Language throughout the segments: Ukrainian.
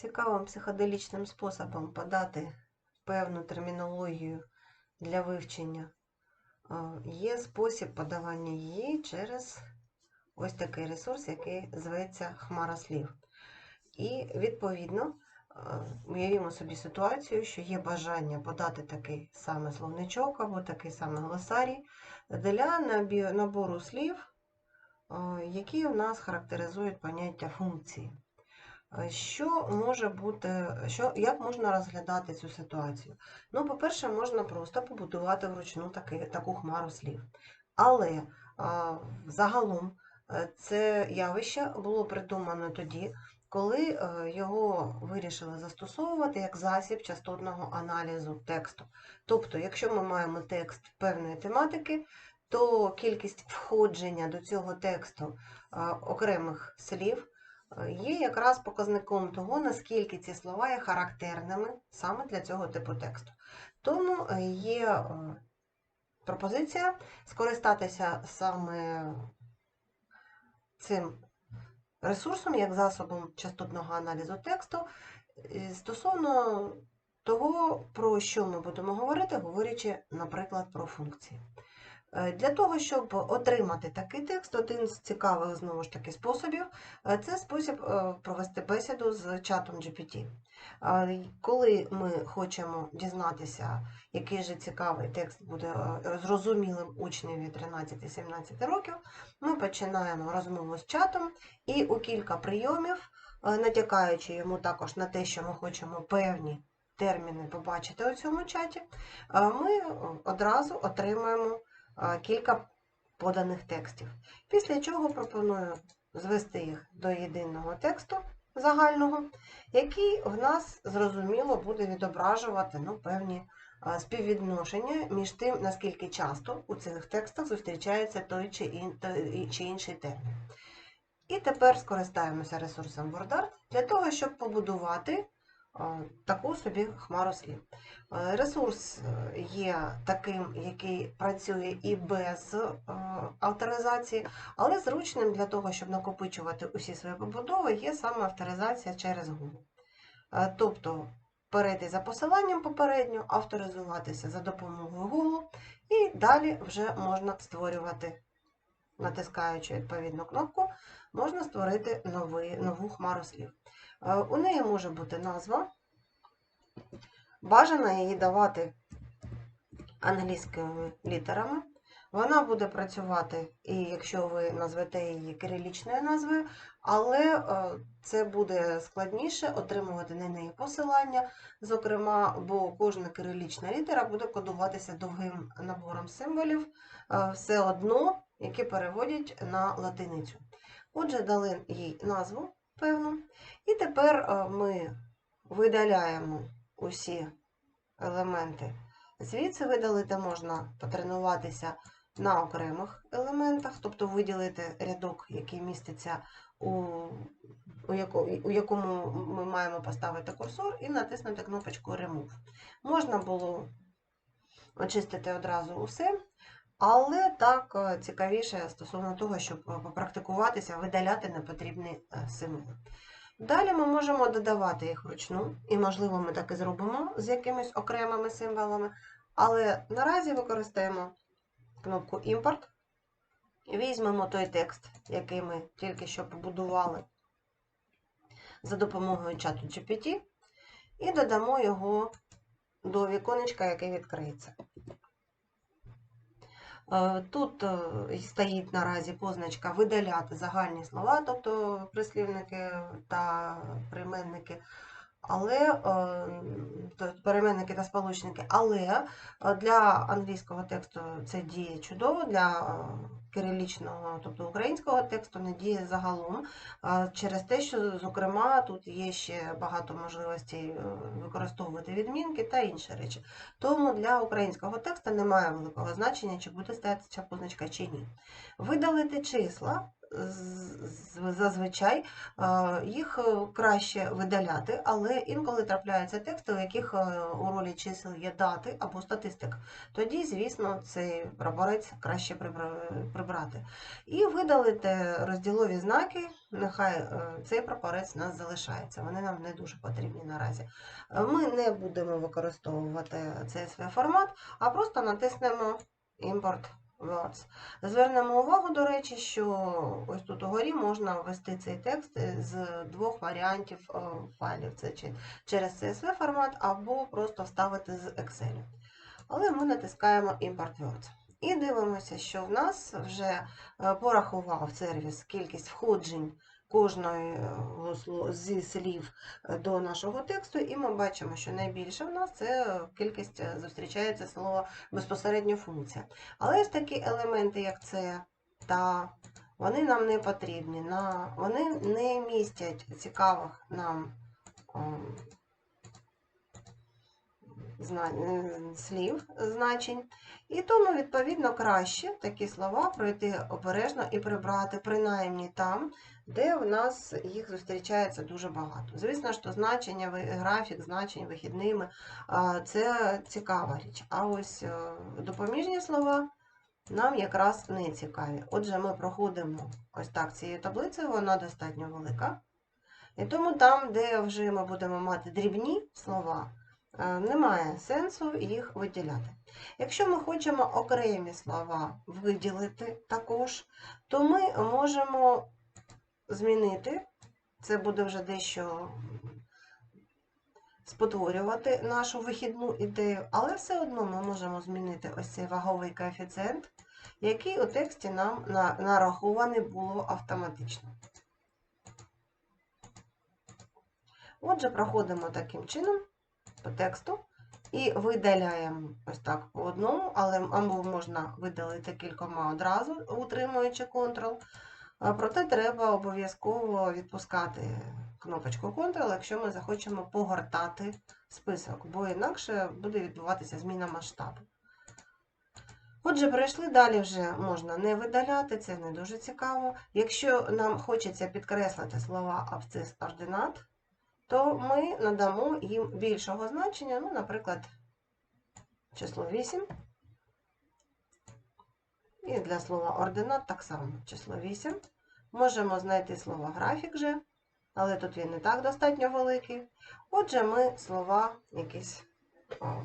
цікавим психоделічним способом подати певну термінологію для вивчення, е, є спосіб подавання її через ось такий ресурс, який зветься Хмара слів. І відповідно е, уявімо собі ситуацію, що є бажання подати такий самий словничок або такий самий глосарій для набору слів, е, які у нас характеризують поняття функції. Е, Що може бути, що, як можна розглядати цю ситуацію? Ну, по-перше, можна просто побудувати вручну таки, таку хмару слів. Але а, загалом е, це явище було придумано тоді, коли е, його вирішили застосовувати як засіб частотного аналізу тексту. Тобто, якщо ми маємо текст певної тематики, то кількість входження до цього тексту окремих слів е, є якраз показником того, наскільки ці слова є характерними саме для цього типу тексту. Тому е, є е, пропозиція скористатися саме цим ресурсом як засобом частотного аналізу тексту е, стосовно того, про що ми будемо говорити, говорячи, наприклад, про функції. Е, Для того, щоб отримати такий текст, один з цікавих знову ж таки способів е, це спосіб е, провести бесіду з чатом GPT. Коли ми хочемо дізнатися, який же цікавий текст буде зрозумілим учневі 13-17 років, ми починаємо розмову з чатом і у кілька прийомів, натякаючи йому також на те, що ми хочемо певні терміни побачити у цьому чаті, ми одразу отримаємо кілька поданих текстів. Після чого пропоную звести їх до єдиного тексту загального, який в нас зрозуміло буде відображувати ну, певні співвідношення між тим, наскільки часто у цих текстах зустрічається той чи, ін, той чи інший термін. І тепер скористаємося ресурсом WordArt для того, щоб побудувати таку собі хмару слів. Е, Ресурс е, є таким, який працює і без е, авторизації, але зручним для того, щоб накопичувати усі свої побудови, є саме авторизація через Google. Е, Тобто перейти за посиланням попередньо, авторизуватися за допомогою Google, і далі вже можна створювати, натискаючи відповідну кнопку, можна створити новий, нову хмару слів. Е, У неї може бути назва. Бажано її давати англійськими літерами. Вона буде працювати, і якщо ви назвете її кирилічною назвою, але е, це буде складніше отримувати на неї посилання, зокрема, бо кожна кирилічна літера буде кодуватися довгим набором символів, е, все одно, які переводять на латиницю. Отже, дали їй назву певну, і тепер е, ми видаляємо усі елементи. Звідси видалити можна потренуватися на окремих елементах, тобто виділити рядок, який міститься у, у, яко, у якому ми маємо поставити курсор, і натиснути кнопочку Remove. Можна було очистити одразу усе, але так е, цікавіше стосовно того, щоб е, попрактикуватися, видаляти непотрібні е, символи. Далі ми можемо додавати їх вручну, і, можливо, ми так і зробимо з якимись окремими символами, але наразі використаємо кнопку Імпорт. Візьмемо той текст, який ми тільки що побудували за допомогою чату GPT, і додамо його до віконечка, яке відкриється. Е, Тут е, стоїть наразі позначка видаляти загальні слова, тобто прислівники та прийменники, але е, тобто та сполучники, але е, для англійського тексту це діє чудово, для е, кирилічного, тобто українського тексту не діє загалом, через те, що, зокрема, тут є ще багато можливостей використовувати відмінки та інші речі. Тому для українського тексту немає великого значення, чи буде стояти ця позначка чи ні. Видалити числа зазвичай їх е, краще видаляти, але інколи трапляються тексти, у яких е, у ролі чисел є дати або статистика. Тоді, звісно, цей прапорець краще прибрати. І видалити розділові знаки, нехай е, цей прапорець у нас залишається. Вони нам не дуже потрібні наразі. Ми не будемо використовувати CSV формат, а просто натиснемо Import Words. Звернемо увагу, до речі, що ось тут угорі можна ввести цей текст з двох варіантів е, файлів. Це через CSV формат або просто вставити з Excel. Але ми натискаємо Import Words. І дивимося, що в нас вже е, порахував сервіс кількість входжень кожної е, зі слів е, до нашого тексту, і ми бачимо, що найбільше в нас це кількість е, зустрічається слово безпосередньо функція. Але ось такі елементи, як це та, вони нам не потрібні. На, вони не містять цікавих нам ем, слів, значень. І тому, відповідно, краще такі слова пройти обережно і прибрати, принаймні там, де в нас їх зустрічається дуже багато. Звісно, що значення, графік значень вихідними це цікава річ. А ось е, допоміжні слова нам якраз не цікаві. Отже, ми проходимо ось так цією таблицею, вона достатньо велика. І тому там, де вже ми будемо мати дрібні слова, е, немає сенсу їх виділяти. Якщо ми хочемо окремі слова виділити також, то ми можемо змінити, це буде вже дещо спотворювати нашу вихідну ідею, але все одно ми можемо змінити ось цей ваговий коефіцієнт, який у тексті нам нарахований було автоматично. Отже, проходимо таким чином по тексту і видаляємо ось так по одному, але або можна видалити кількома одразу, утримуючи Ctrl. Проте треба обов'язково відпускати кнопочку Ctrl, якщо ми захочемо погортати список, бо інакше буде відбуватися зміна масштабу. Отже, перейшли далі вже можна не видаляти, це не дуже цікаво. Якщо нам хочеться підкреслити слова абсцис ординат, то ми надамо їм більшого значення, ну, наприклад, число 8. І для слова ординат так само число 8. Можемо знайти слово графік же, але тут він не так достатньо великий. Отже, ми слова якісь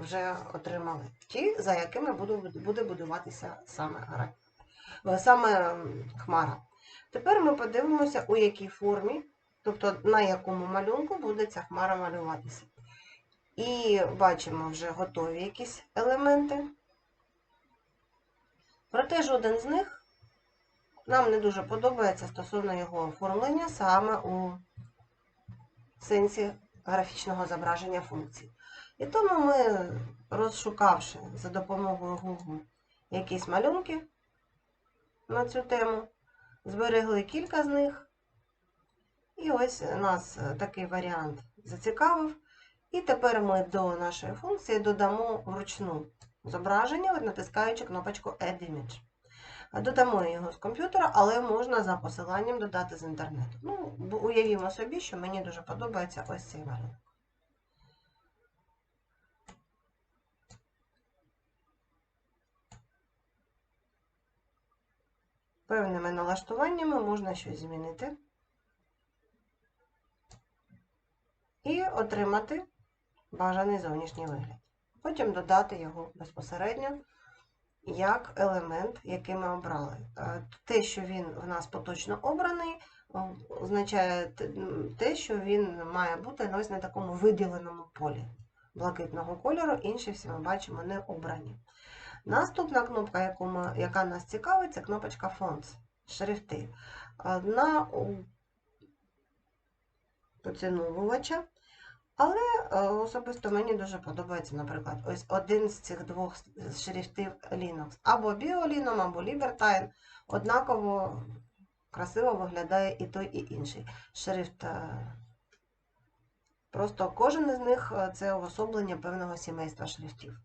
вже отримали. Ті, за якими буде будуватися саме графік. Саме хмара. Тепер ми подивимося, у якій формі, тобто на якому малюнку буде ця хмара малюватися. І бачимо вже готові якісь елементи. Проте жоден з них нам не дуже подобається стосовно його оформлення саме у сенсі графічного зображення функцій. І тому ми, розшукавши за допомогою Google якісь малюнки на цю тему, зберегли кілька з них. І ось нас е, такий варіант зацікавив. І тепер ми до нашої функції додамо вручну зображення, натискаючи кнопочку Add Image. Додамо його з комп'ютера, але можна за посиланням додати з інтернету. Ну, уявімо собі, що мені дуже подобається ось цей малюнок. Певними налаштуваннями можна щось змінити і отримати бажаний зовнішній вигляд. Потім додати його безпосередньо як елемент, який ми обрали. Е, Те, що він в нас поточно обраний, означає те- що він має бути на ось на такому виділеному полі блакитного кольору, інші всі ми бачимо не обрані. Наступна кнопка, яку ми, яка нас цікавить, це кнопочка Fonts, шрифти. На поціновувача але е, особисто мені дуже подобається, наприклад, ось один з цих двох шрифтів Linux. Або BioLinum, або Libertine. Однаково красиво виглядає і той, і інший шрифт. е, Просто кожен із них е, це уособлення певного сімейства шрифтів.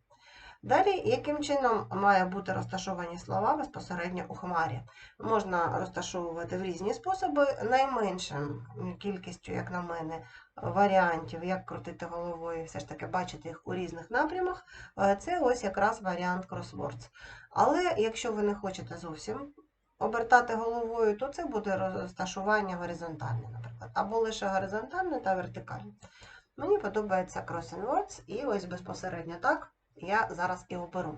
Далі, яким чином має бути розташовані слова безпосередньо у хмарі? Можна розташовувати в різні способи. Найменшим кількістю, як на мене, варіантів, як крутити головою, все ж таки бачити їх у різних напрямах, е, це ось якраз варіант Crosswords. Але якщо ви не хочете зовсім обертати головою, то це буде розташування горизонтальне, наприклад, або лише горизонтальне та вертикальне. Мені подобається Crossing Words, і ось безпосередньо так я зараз і оберу.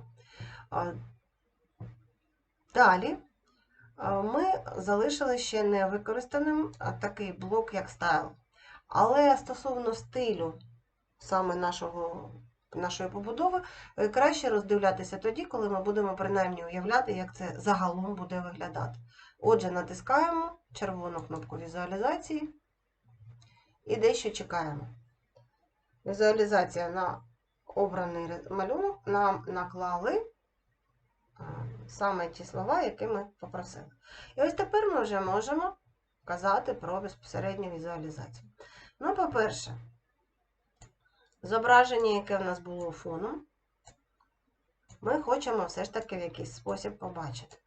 Далі ми залишили ще не використаним а, такий блок, як Style. Але стосовно стилю саме нашого, нашої побудови, е, краще роздивлятися тоді, коли ми будемо принаймні уявляти, як це загалом буде виглядати. Отже, натискаємо червону кнопку візуалізації і дещо чекаємо. Візуалізація на обраний малюнок нам наклали саме ті слова, які ми попросили. І ось тепер ми вже можемо казати про безпосередню візуалізацію. Ну, по-перше, зображення, яке в нас було фоном, ми хочемо все ж таки в якийсь спосіб побачити.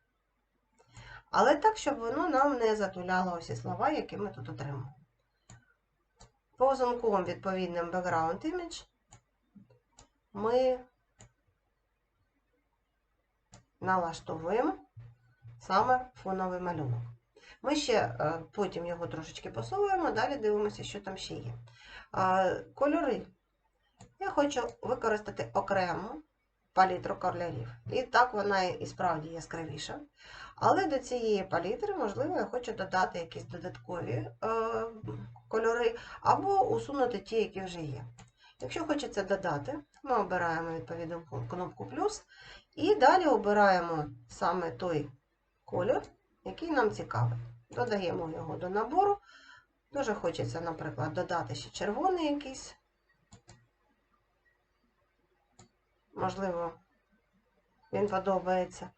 Але так, щоб воно нам не затуляло усі слова, які ми тут отримали. Позунком відповідним background image ми налаштовуємо саме фоновий малюнок. Ми ще е, потім його трошечки посовуємо, далі дивимося, що там ще є. Кольори. Я хочу використати окрему палітру кольорів. І так вона і справді яскравіша. Але до цієї палітри, можливо, я хочу додати якісь додаткові е, кольори, або усунути ті, які вже є. Якщо хочеться додати, ми обираємо відповідну кнопку плюс і далі обираємо саме той колір, який нам цікавий. Додаємо його до набору. Дуже хочеться, наприклад, додати ще червоний якийсь. Можливо, він подобається.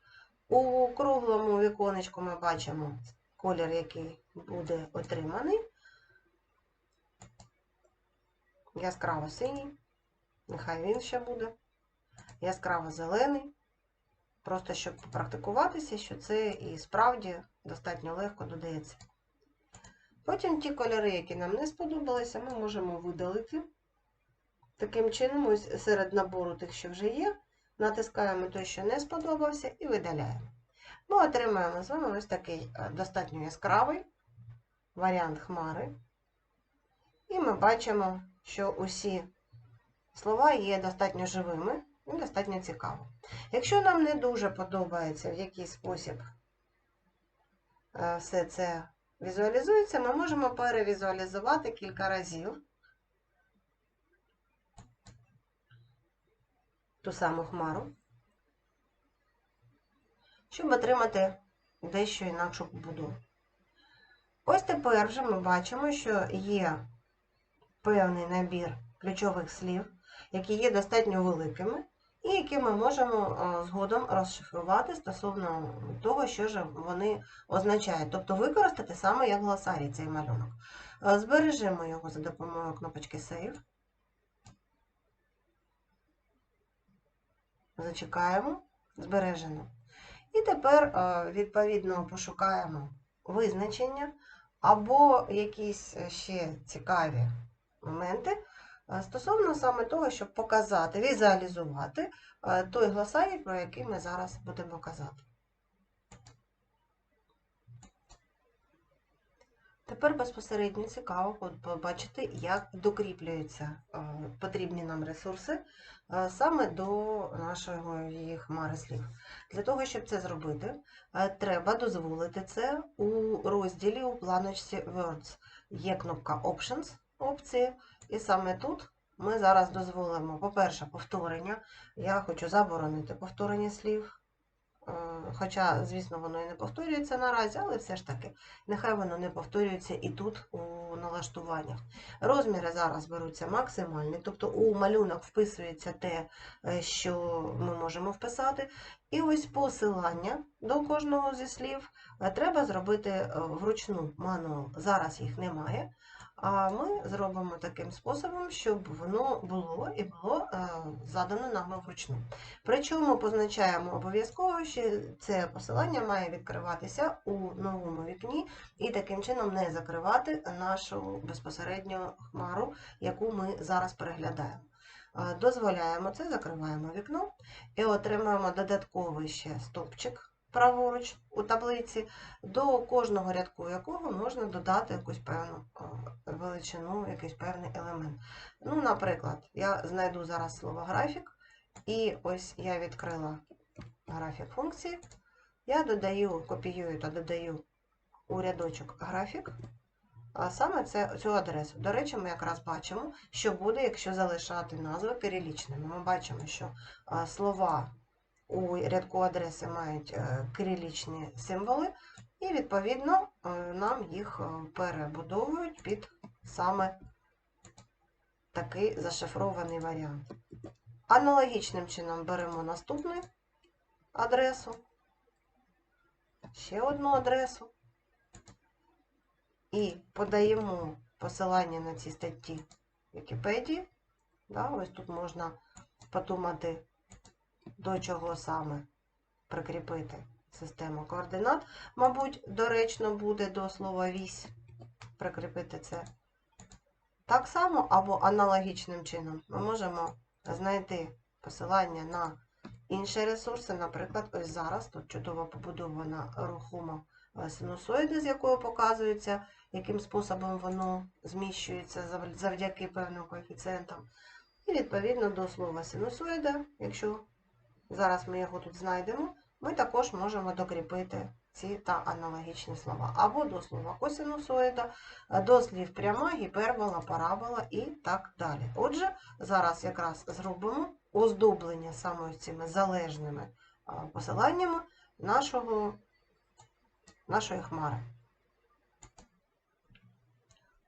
У круглому віконечку ми бачимо колір, який буде отриманий. Яскраво синій, нехай він ще буде. Яскраво зелений. Просто щоб попрактикуватися, що це і справді достатньо легко додається. Потім ті кольори, які нам не сподобалися, ми можемо видалити. Таким чином, ось серед набору тих, що вже є, натискаємо той, що не сподобався, і видаляємо. Ми отримаємо з вами ось такий е, достатньо яскравий варіант хмари. І ми бачимо, що усі слова є достатньо живими і достатньо цікаво. Якщо нам не дуже подобається, в який спосіб е, все це візуалізується, ми можемо перевізуалізувати кілька разів ту саму хмару, щоб отримати дещо інакшу побудову. Ось тепер вже ми бачимо, що є певний набір ключових слів, які є достатньо великими, і які ми можемо згодом розшифрувати стосовно того, що ж вони означають. Тобто використати саме як глосарій цей малюнок. Збережемо його за допомогою кнопочки Save. Зачекаємо, збережено. І тепер, відповідно, пошукаємо визначення або якісь ще цікаві моменти е, стосовно саме того, щоб показати, візуалізувати е, той глосарій, про який ми зараз будемо казати. Тепер безпосередньо цікаво побачити, як докріплюються е, потрібні нам ресурси е, саме до нашої хмари слів. Для того, щоб це зробити, треба дозволити це у розділі у планочці Words. Є кнопка Options, опції, і саме тут ми зараз дозволимо, по-перше, повторення. Я хочу заборонити повторення слів. Е, Хоча, звісно, воно і не повторюється наразі, але все ж таки, нехай воно не повторюється і тут у налаштуваннях. Розміри зараз беруться максимальні, тобто у малюнок вписується те, е, що ми можемо вписати. І ось посилання до кожного зі слів е, треба зробити вручну мануал. Зараз їх немає. А ми зробимо таким способом, щоб воно було і було е, задано нами вручну. Причому позначаємо обов'язково, що це посилання має відкриватися у новому вікні і таким чином не закривати нашу безпосередньо хмару, яку ми зараз переглядаємо. Е, Дозволяємо це, закриваємо вікно і отримаємо додатковий ще стовпчик праворуч у таблиці, до кожного рядку якого можна додати якусь певну е, величину, якийсь певний елемент. Ну, наприклад, я знайду зараз слово графік, і ось я відкрила графік функції. Я додаю, копіюю та додаю у рядочок графік, а саме це, цю адресу. До речі, ми якраз бачимо, що буде, якщо залишати назви перелічними. Ми бачимо, що слова у рядку адреси мають е, кирилічні символи, і, відповідно, е, нам їх е, перебудовують під саме такий зашифрований варіант. Аналогічним чином беремо наступну адресу, ще одну адресу і подаємо посилання на ці статті Вікіпедії. Да, ось тут можна подумати, до чого саме прикріпити систему координат. Мабуть, доречно буде до слова вісь прикріпити це. Так само або аналогічним чином ми можемо знайти посилання на інші ресурси. Наприклад, ось зараз тут чудово побудована рухома е, синусоїда, з якою показується, яким способом воно зміщується завдяки певним коефіцієнтам. І відповідно до слова синусоїда, якщо зараз ми його тут знайдемо, ми також можемо докріпити ці та аналогічні слова. Або до слова косинусоїда, е, до слів пряма, гіпербола, парабола і так далі. Отже, зараз якраз зробимо оздоблення саме цими залежними посиланнями нашого, нашої хмари.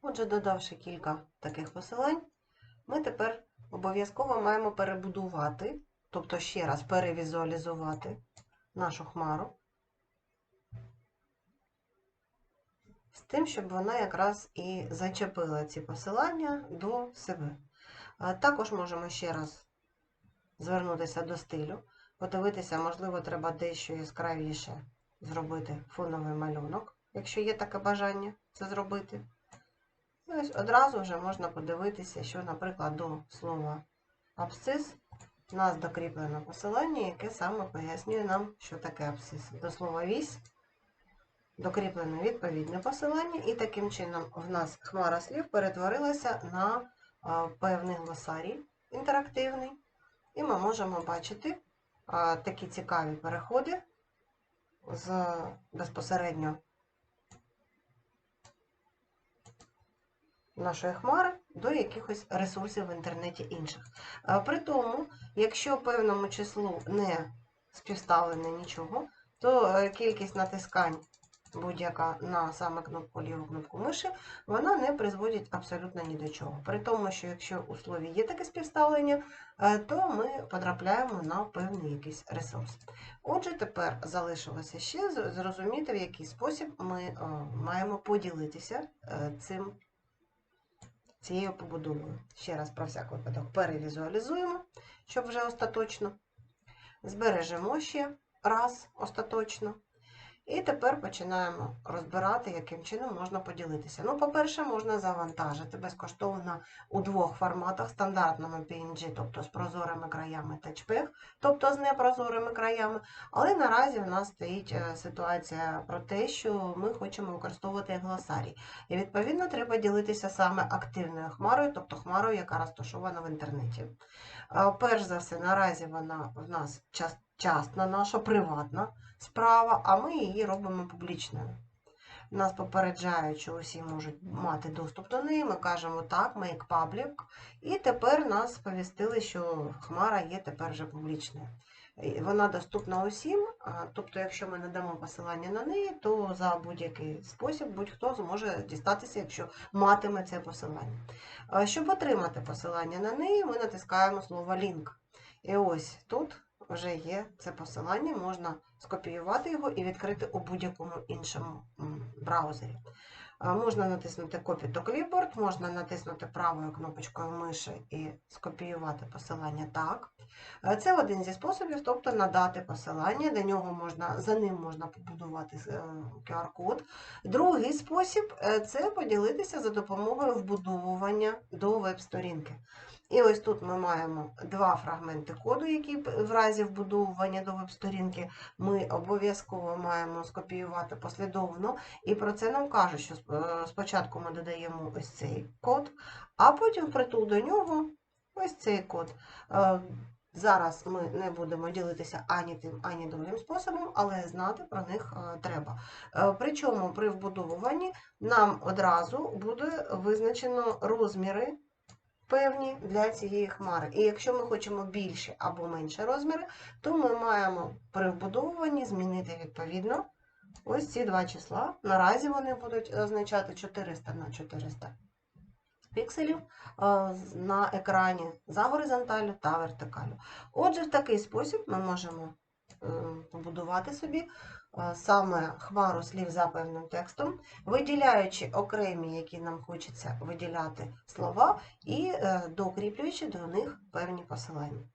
Отже, додавши кілька таких посилань, ми тепер обов'язково маємо перебудувати, тобто ще раз перевізуалізувати нашу хмару тим, щоб вона якраз і зачепила ці посилання до себе. Також можемо ще раз звернутися до стилю, подивитися, можливо, треба дещо яскравіше зробити фоновий малюнок, якщо є таке бажання це зробити. І ось одразу вже можна подивитися, що, наприклад, до слова абсцис у нас докріплено посилання, яке саме пояснює нам, що таке абсцис. До слова вісь докріплено відповідне посилання, і таким чином в нас хмара слів перетворилася на певний глосарій інтерактивний. І ми можемо бачити такі цікаві переходи з безпосередньо нашої хмари до якихось ресурсів в інтернеті інших. При тому, якщо певному числу не співставлене нічого, то е, кількість натискань будь-яка на саме кнопку ліву кнопку миші, вона не призводить абсолютно ні до чого. При тому, що якщо у слові є таке співставлення, е, то ми потрапляємо на певний якийсь ресурс. Отже, тепер залишилося ще зрозуміти, в який спосіб ми е, маємо поділитися е, цим цією побудовою. Ще раз про всяк випадок перевізуалізуємо, щоб вже остаточно. Збережемо ще раз остаточно. І тепер починаємо розбирати, яким чином можна поділитися. Ну, по-перше, можна завантажити безкоштовно у двох форматах: стандартному PNG, тобто з прозорими краями та JPEG, тобто з непрозорими краями. Але наразі в нас стоїть е, ситуація про те, що ми хочемо використовувати глосарій. І відповідно треба ділитися саме активною хмарою, тобто хмарою, яка розташована в інтернеті. Перш за все, наразі вона в нас час- частна наша, приватна справа, а ми її робимо публічною. Нас попереджають, що усі можуть мати доступ до неї. Ми кажемо так, make public. І тепер нас сповістили, що хмара є тепер вже публічною. Вона доступна усім, тобто, якщо ми надамо посилання на неї, то за будь-який спосіб будь-хто зможе дістатися, якщо матиме це посилання. Щоб отримати посилання на неї, ми натискаємо слово лінк. І ось тут вже є це посилання, можна скопіювати його і відкрити у будь-якому іншому браузері. Можна натиснути Copy to Clipboard, можна натиснути правою кнопочкою миші і скопіювати посилання так. Е, Це один зі способів, тобто надати посилання, до нього можна, за ним можна побудувати е, QR-код. Другий спосіб е, це поділитися за допомогою вбудовування до веб-сторінки. І ось тут ми маємо два фрагменти коду, які в разі вбудовування до веб-сторінки ми обов'язково маємо скопіювати послідовно. І про це нам кажуть, що е, спочатку ми додаємо ось цей код, а потім впритул до нього ось цей код. Е, Зараз ми не будемо ділитися ані тим, ані другим способом, але знати про них е, треба. Причому при вбудовуванні нам одразу буде визначено розміри певні для цієї хмари. І якщо ми хочемо більше або менше розміри, то ми маємо при вбудовуванні змінити відповідно ось ці два числа. Наразі вони будуть означати 400 на 400 пікселів е, на екрані за горизонталю та вертикалю. Отже, в такий спосіб ми можемо е, побудувати собі саме хмару слів за певним текстом, виділяючи окремі, які нам хочеться виділяти слова, і е, докріплюючи до них певні посилання.